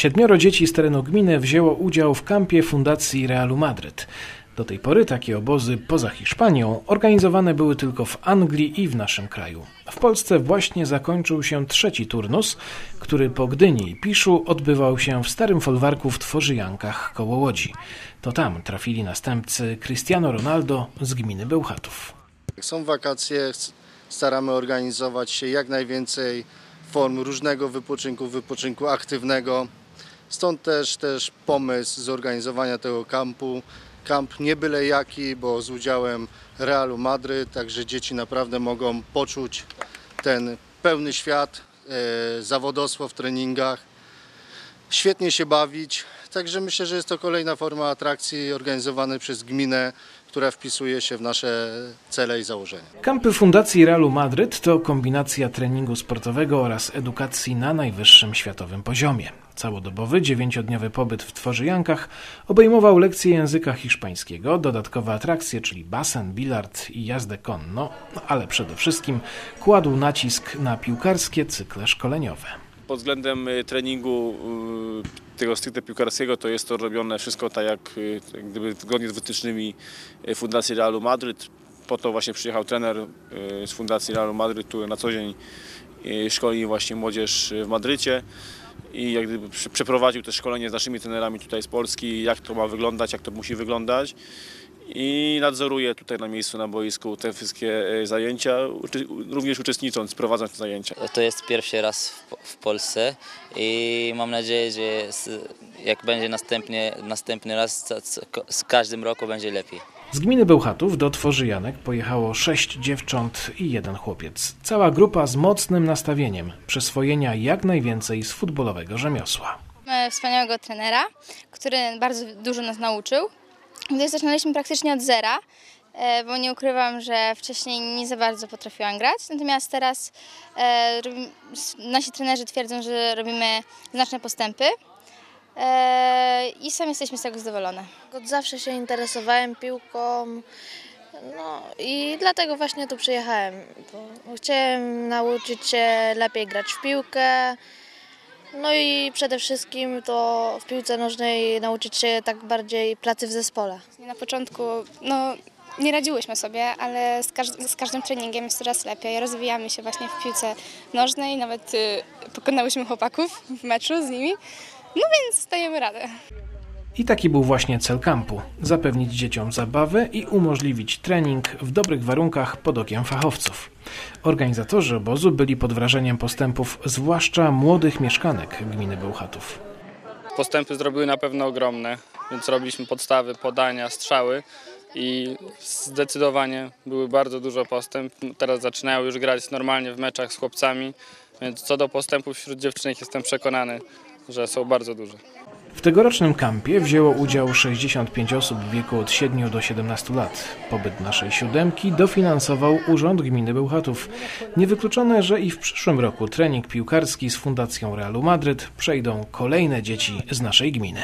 Siedmioro dzieci z terenu gminy wzięło udział w kampie Fundacji Realu Madryt. Do tej pory takie obozy poza Hiszpanią organizowane były tylko w Anglii i w naszym kraju. W Polsce właśnie zakończył się trzeci turnus, który po Gdyni i Piszu odbywał się w Starym Folwarku w Tworzyjankach koło Łodzi. To tam trafili następcy Cristiano Ronaldo z gminy Bełchatów. Są wakacje, staramy organizować się jak najwięcej form różnego wypoczynku, wypoczynku aktywnego. Stąd też, też pomysł zorganizowania tego kampu. Kamp nie byle jaki, bo z udziałem Realu Madryt, także dzieci naprawdę mogą poczuć ten pełny świat, e, zawodowstwo w treningach, świetnie się bawić. Także myślę, że jest to kolejna forma atrakcji organizowanej przez gminę, która wpisuje się w nasze cele i założenia. Kampy Fundacji Realu Madryt to kombinacja treningu sportowego oraz edukacji na najwyższym światowym poziomie. Całodobowy, dziewięciodniowy pobyt w Tworzyjankach obejmował lekcje języka hiszpańskiego, dodatkowe atrakcje, czyli basen, bilard i jazdę konno, no, ale przede wszystkim kładł nacisk na piłkarskie cykle szkoleniowe. Pod względem y, treningu tego stricte piłkarskiego to jest to robione wszystko tak jak, y, jak gdyby zgodnie z wytycznymi y, Fundacji Realu Madryt. Po to właśnie przyjechał trener y, z Fundacji Realu Madryt, który na co dzień szkoli właśnie młodzież w Madrycie i jak gdyby prze- przeprowadził też szkolenie z naszymi trenerami tutaj z Polski, jak to ma wyglądać, jak to musi wyglądać i nadzoruje tutaj na miejscu, na boisku te wszystkie y, zajęcia, również uczestnicząc, prowadząc te zajęcia. To jest pierwszy raz w, Polsce i mam nadzieję, że jak będzie następnie, następny raz, z każdym roku będzie lepiej. Z gminy Bełchatów do Tworzyjanek pojechało sześć dziewcząt i jeden chłopiec. Cała grupa z mocnym nastawieniem przyswojenia jak najwięcej z futbolowego rzemiosła. Mamy wspaniałego trenera, który bardzo dużo nas nauczył. Gdy zaczynaliśmy praktycznie od zera, e, bo nie ukrywam, że wcześniej nie za bardzo potrafiłam grać, natomiast teraz e, nasi trenerzy twierdzą, że robimy znaczne postępy e, i sami jesteśmy z tego zadowolone. Od zawsze się interesowałem piłką, no i dlatego właśnie tu przyjechałem. Chciałem nauczyć się lepiej grać w piłkę, no i przede wszystkim to w piłce nożnej nauczyć się tak bardziej pracy w zespole. Na początku no, nie radziłyśmy sobie, ale z, z każdym treningiem jest coraz lepiej. Rozwijamy się właśnie w piłce nożnej, nawet y, pokonałyśmy chłopaków w meczu z nimi. No więc dajemy radę. I taki był właśnie cel kampu: zapewnić dzieciom zabawę i umożliwić trening w dobrych warunkach pod okiem fachowców. Organizatorzy obozu byli pod wrażeniem postępów zwłaszcza młodych mieszkanek gminy Bełchatów. Postępy zrobiły na pewno ogromne, więc robiliśmy podstawy, podania, strzały i zdecydowanie były bardzo dużo postęp. Teraz zaczynają już grać normalnie w meczach z chłopcami, więc co do postępów wśród dziewczynek jestem przekonany, że są bardzo duże. W tegorocznym kampie wzięło udział 65 osób w wieku od 7 do 17 lat. Pobyt naszej siódemki dofinansował Urząd Gminy Bełchatów. Niewykluczone, że i w przyszłym roku trening piłkarski z Fundacją Realu Madryt przejdą kolejne dzieci z naszej gminy.